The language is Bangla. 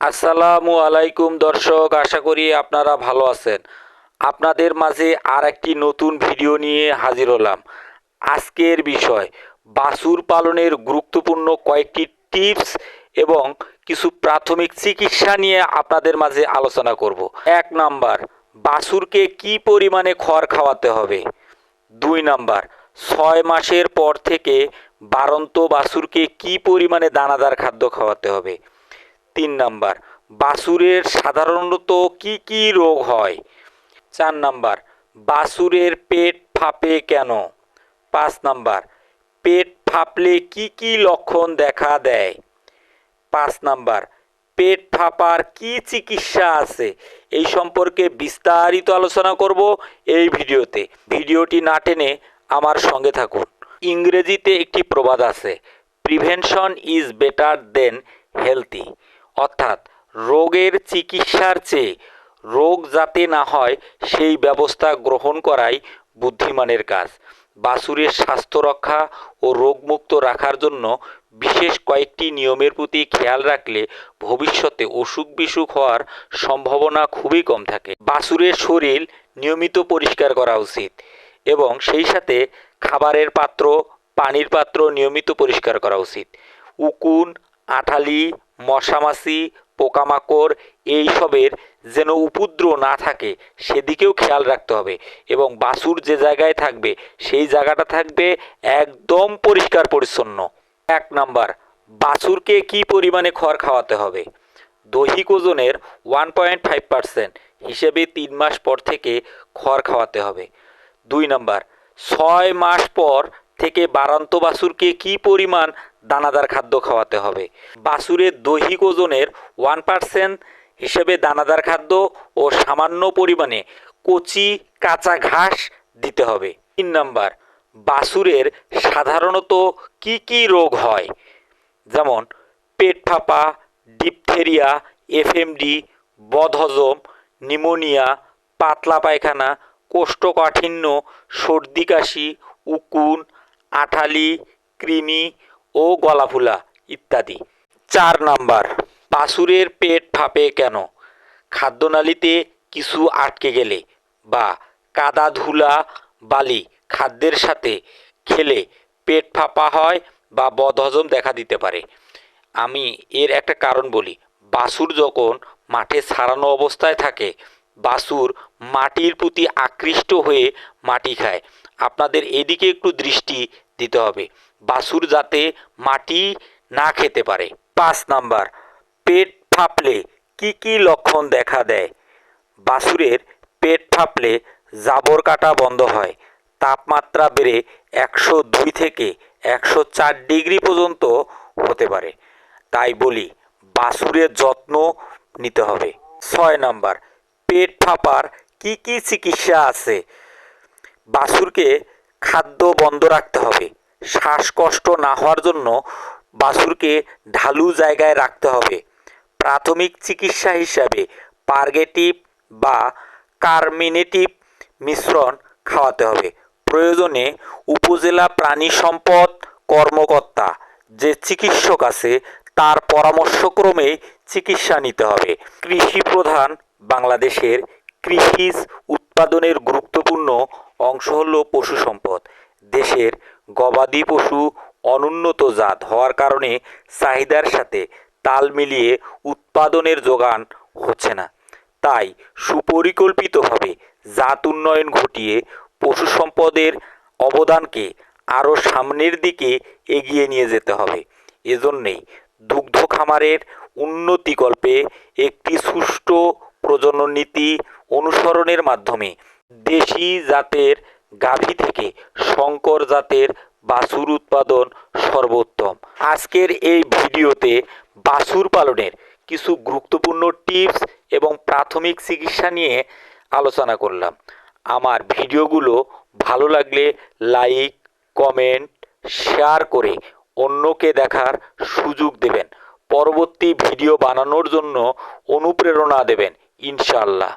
আসসালামু আলাইকুম দর্শক, আশা করি আপনারা ভালো আছেন। আপনাদের মাঝে আর একটি নতুন ভিডিও নিয়ে হাজির হলাম। আজকের বিষয়, বাছুর পালনের গুরুত্বপূর্ণ কয়েকটি টিপস এবং কিছু প্রাথমিক চিকিৎসা নিয়ে আপনাদের মাঝে আলোচনা করব। এক নাম্বার, বাছুরকে কি পরিমাণে খড় খাওয়াতে হবে? দুই নাম্বার, ছয় মাসের পর থেকে বারন্ত বাছুরকে কি পরিমাণে দানাদার খাদ্য খাওয়াতে হবে? তিন নাম্বার বাছুরের সাধারণত কি কি রোগ হয়? চার নাম্বার বাছুরের পেট ফাঁপে কেন? পাঁচ নাম্বার, পেট ফাঁপলে কি কি লক্ষণ দেখা দেয়? পাঁচ নাম্বার, পেট ফাঁপার কি চিকিৎসা আছে? এই সম্পর্কে বিস্তারিত আলোচনা করব এই ভিডিওতে। ভিডিওটি না টেনে আমার সঙ্গে থাকুন। ইংরেজিতে একটি প্রবাদ আছে, prevention is better than healthy. অর্থাৎ রোগের চিকিৎসার চেয়ে রোগ যাতে না হয়, সেই ব্যবস্থা গ্রহণ করাই বুদ্ধিমানের কাজ। বাছুরের স্বাস্থ্য রক্ষা ও রোগমুক্ত রাখার জন্য বিশেষ কয়েকটি নিয়মের প্রতি খেয়াল রাখলে ভবিষ্যতে অসুখ বিসুখ হওয়ার সম্ভাবনা খুবই কম থাকে। বাছুরের শরীর নিয়মিত পরিষ্কার করা উচিত এবং সেই সাথে খাবারের পাত্র, পানির পাত্র নিয়মিত পরিষ্কার করা উচিত। উকুন, আঠালি মশামাছি, পোকামাকড় এইসবের যেন উপদ্রব না থাকে, সেদিকেও খেয়াল রাখতে হবে এবং বাছুর যে জায়গায় থাকবে, সেই জায়গাটা থাকবে একদম পরিষ্কার পরিচ্ছন্ন। এক নাম্বার, বাছুরকে কি পরিমাণে খড় খাওয়াতে হবে? দৈহিক ওজনের ওয়ান পয়েন্ট ফাইভ পার্সেন্ট হিসেবে তিন মাস পর থেকে খড় খাওয়াতে হবে। দুই নাম্বার, ছয় মাস পর থেকে বারান্ত বাছুরকে কি পরিমাণ দানাদার খাদ্য খাওয়াতে হবে? বাসুরের দৈহিক ওজনের ওয়ান পার্সেন্ট হিসেবে দানাদার খাদ্য ও সামান্য পরিমাণে কচি, কাঁচা ঘাস দিতে হবে। তিন নাম্বার বাসুরের সাধারণত কি কি রোগ হয়? যেমন, পেট ফাঁপা, ডিপথেরিয়া, এফএমডি, বদহজম, নিমোনিয়া, পাতলা পায়খানা, কোষ্ঠকাঠিন্য, সর্দি কাশি, উকুন আঠালি, কৃমি ও গলাফুলা ইত্যাদি। চার নাম্বার বাছুরের পেট ফাঁপে কেন? খাদ্যনালীতে কিছু আটকে গেলে বা কাদা ধুলা বালি খাদ্যের সাথে খেলে পেট ফাঁপা হয় বা বদহজম দেখা দিতে পারে। আমি এর একটা কারণ বলি, বাসুর যখন মাঠে ছাড়ানো অবস্থায় থাকে, বাসুর মাটির প্রতি আকৃষ্ট হয়ে মাটি খায়। আপনাদের এদিকে একটু দৃষ্টি দিতে হবে। বাছুর যাতে মাটি না খেতে পারে। পাঁচ নাম্বার, পেট ফাঁপলে কি কি লক্ষণ দেখা দেয়? বাসুরের পেট ফাঁপলে জাবর কাটা বন্ধ হয়। তাপমাত্রা বেড়ে একশো দুই থেকে একশো চার ডিগ্রি পর্যন্ত হতে পারে। তাই বলি বাছুরের যত্ন নিতে হবে। ছয় নাম্বার, পেট ফাঁপার কি কি চিকিৎসা আছে? বাছুরকে খাদ্য বন্ধ রাখতে হবে। শ্বাসকষ্ট না হওয়ার জন্য বাছুরকে ঢালু জায়গায় রাখতে হবে। প্রাথমিক চিকিৎসা হিসাবে পার্গেটিভ বা কার্মিনেটিভ মিশ্রণ খাওয়াতে হবে। প্রয়োজনে উপজেলা প্রাণী সম্পদ কর্মকর্তা, যে চিকিৎসক আছে, তার পরামর্শক্রমে চিকিৎসা নিতে হবে। কৃষি প্রধান বাংলাদেশের কৃষিজ উৎপাদনের গুরুত্বপূর্ণ অংশ হল পশু সম্পদ। দেশের গবাদি পশু অনুন্নত জাত হওয়ার কারণে চাহিদার সাথে তাল মিলিয়ে উৎপাদনের যোগান হচ্ছে না। তাই সুপরিকল্পিতভাবে জাত উন্নয়ন ঘটিয়ে পশু সম্পদের অবদানকে আরও সামনের দিকে এগিয়ে নিয়ে যেতে হবে। এজন্যেই দুগ্ধ খামারের উন্নতিকল্পে একটি সুষ্ঠু প্রজনন নীতি অনুসরণের মাধ্যমে দেশি জাতের গাভী থেকে শঙ্কর জাতের বাছুর উৎপাদন সর্বোত্তম। আজকের এই ভিডিওতে বাছুর পালনের কিছু গুরুত্বপূর্ণ টিপস এবং প্রাথমিক চিকিৎসা নিয়ে আলোচনা করলাম। আমার ভিডিওগুলো ভালো লাগলে লাইক, কমেন্ট, শেয়ার করে অন্যকে দেখার সুযোগ দেবেন। পরবর্তী ভিডিও বানানোর জন্য অনুপ্রেরণা দেবেন ইনশাল্লাহ